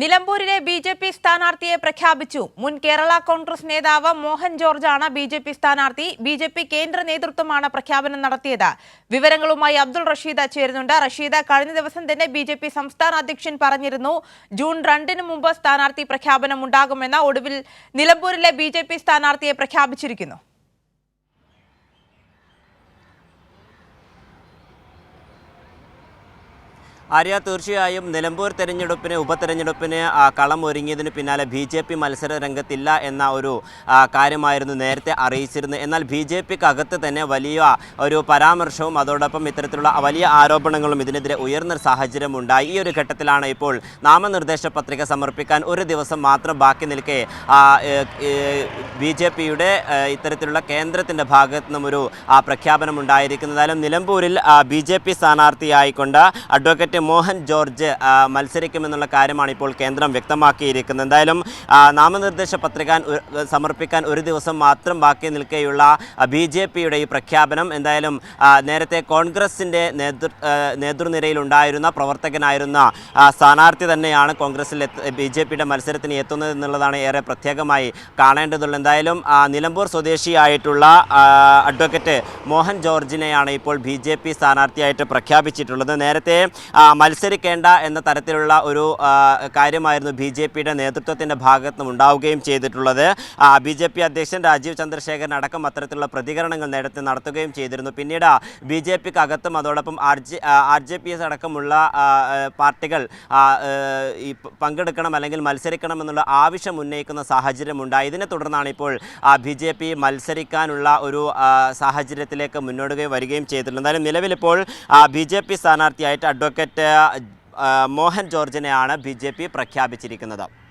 നിലമ്പൂരിലെ B J P സ്ഥാനാർത്ഥിയെ പ്രഖ്യാപിച്ചു. മുൻ കേരള കോൺഗ്രസ് നേതാവ് മോഹൻ ജോർജാണ് ബി ജെ പി സ്ഥാനാർത്ഥി. ബി ജെ പി കേന്ദ്ര നേതൃത്വമാണ് പ്രഖ്യാപനം നടത്തിയത്. വിവരങ്ങളുമായി അബ്ദുൾ റഷീദ് ചേരുന്നുണ്ട്. റഷീദ് കഴിഞ്ഞ ദിവസം തന്നെ ബി ജെ പി സംസ്ഥാന അധ്യക്ഷൻ പറഞ്ഞിരുന്നു ജൂൺ രണ്ടിന് മുമ്പ് സ്ഥാനാർത്ഥി പ്രഖ്യാപനം ഉണ്ടാകുമെന്ന്. ഒടുവിൽ നിലമ്പൂരിലെ ബി ജെ പി സ്ഥാനാർത്ഥിയെ പ്രഖ്യാപിച്ചിരിക്കുന്നു. ആര്യ തീർച്ചയായും നിലമ്പൂർ തെരഞ്ഞെടുപ്പിന് ഉപതെരഞ്ഞെടുപ്പിന് ആ, കളം ഒരുങ്ങിയതിന് പിന്നാലെ ബി ജെ പി മത്സര രംഗത്തില്ല എന്ന ഒരു കാര്യമായിരുന്നു നേരത്തെ അറിയിച്ചിരുന്നത്. എന്നാൽ ബി ജെ പിക്ക് അകത്ത് തന്നെ വലിയ ഒരു പരാമർശവും അതോടൊപ്പം ഇത്തരത്തിലുള്ള വലിയ ആരോപണങ്ങളും ഇതിനെതിരെ ഉയർന്ന സാഹചര്യം ഉണ്ടായി ഈ ഒരു ഘട്ടത്തിലാണ് ഇപ്പോൾ നാമനിർദ്ദേശ പത്രിക സമർപ്പിക്കാൻ ഒരു ദിവസം മാത്രം ബാക്കി നിൽക്കെ ബി ജെ പിയുടെ ഇത്തരത്തിലുള്ള കേന്ദ്രത്തിന്റെ ഭാഗത്തു നിന്നും ഒരു പ്രഖ്യാപനം ഉണ്ടായിരിക്കുന്നതായാലും നിലമ്പൂരിൽ ബി ജെ പി സ്ഥാനാർത്ഥിയായിക്കൊണ്ട് അഡ്വക്കേറ്റ് മോഹൻ ജോർജ് മത്സരിക്കുമെന്നുള്ള കാര്യമാണ് ഇപ്പോൾ കേന്ദ്രം വ്യക്തമാക്കിയിരിക്കുന്നത്. എന്തായാലും നാമനിർദ്ദേശ പത്രിക സമർപ്പിക്കാൻ ഒരു ദിവസം മാത്രം ബാക്കി നിൽക്കെയുള്ള ബി ജെ പിയുടെ ഈ പ്രഖ്യാപനം. എന്തായാലും നേരത്തെ കോൺഗ്രസിന്റെ നേതൃ നേതൃനിരയിലുണ്ടായിരുന്ന പ്രവർത്തകനായിരുന്ന സ്ഥാനാർത്ഥി തന്നെയാണ് കോൺഗ്രസിൽ ബി ജെ പിയുടെ മത്സരത്തിന് എത്തുന്നത് എന്നുള്ളതാണ് ഏറെ പ്രത്യേകമായി കാണേണ്ടതുള്ളത് എന്തായാലും നിലമ്പൂർ സ്വദേശിയായിട്ടുള്ള അഡ്വക്കേറ്റ് മോഹൻ ജോർജിനെയാണ് ഇപ്പോൾ ബി ജെ പി സ്ഥാനാർത്ഥിയായിട്ട് പ്രഖ്യാപിച്ചിട്ടുള്ളത്. നേരത്തെ മത്സരിക്കേണ്ട എന്ന തരത്തിലുള്ള ഒരു കാര്യമായിരുന്നു ബി ജെ പിയുടെ നേതൃത്വത്തിന്റെ ഭാഗത്തു ഉണ്ടാവുകയും ചെയ്തിട്ടുള്ളത്. ബി ജെ പി അധ്യക്ഷൻ രാജീവ് ചന്ദ്രശേഖരൻ അടക്കം അത്തരത്തിലുള്ള പ്രതികരണങ്ങൾ നേരത്തെ നടത്തുകയും ചെയ്തിരുന്നു. പിന്നീട് ബി ജെ പിക്ക് അകത്തും അതോടൊപ്പം ആർ ജെ പി എസ് അടക്കമുള്ള പാർട്ടികൾ ഈ പങ്കെടുക്കണം അല്ലെങ്കിൽ മത്സരിക്കണമെന്നുള്ള ആവശ്യം ഉന്നയിക്കുന്ന സാഹചര്യമുണ്ടായി ഇതിനെ തുടർന്നാണ് ഇപ്പോൾ ബി ജെ പി മത്സരിക്കാനുള്ള ഒരു സാഹചര്യത്തിലേക്ക് മുന്നോടുകയും വരികയും ചെയ്തിട്ടുള്ളത്. എന്തായാലും നിലവിലിപ്പോൾ ബി ജെ പി സ്ഥാനാർത്ഥിയായിട്ട് അഡ്വക്കേറ്റ് ആ, മോഹൻ ജോർജിനെയാണ് ബി പ്രഖ്യാപിച്ചിരിക്കുന്നത്.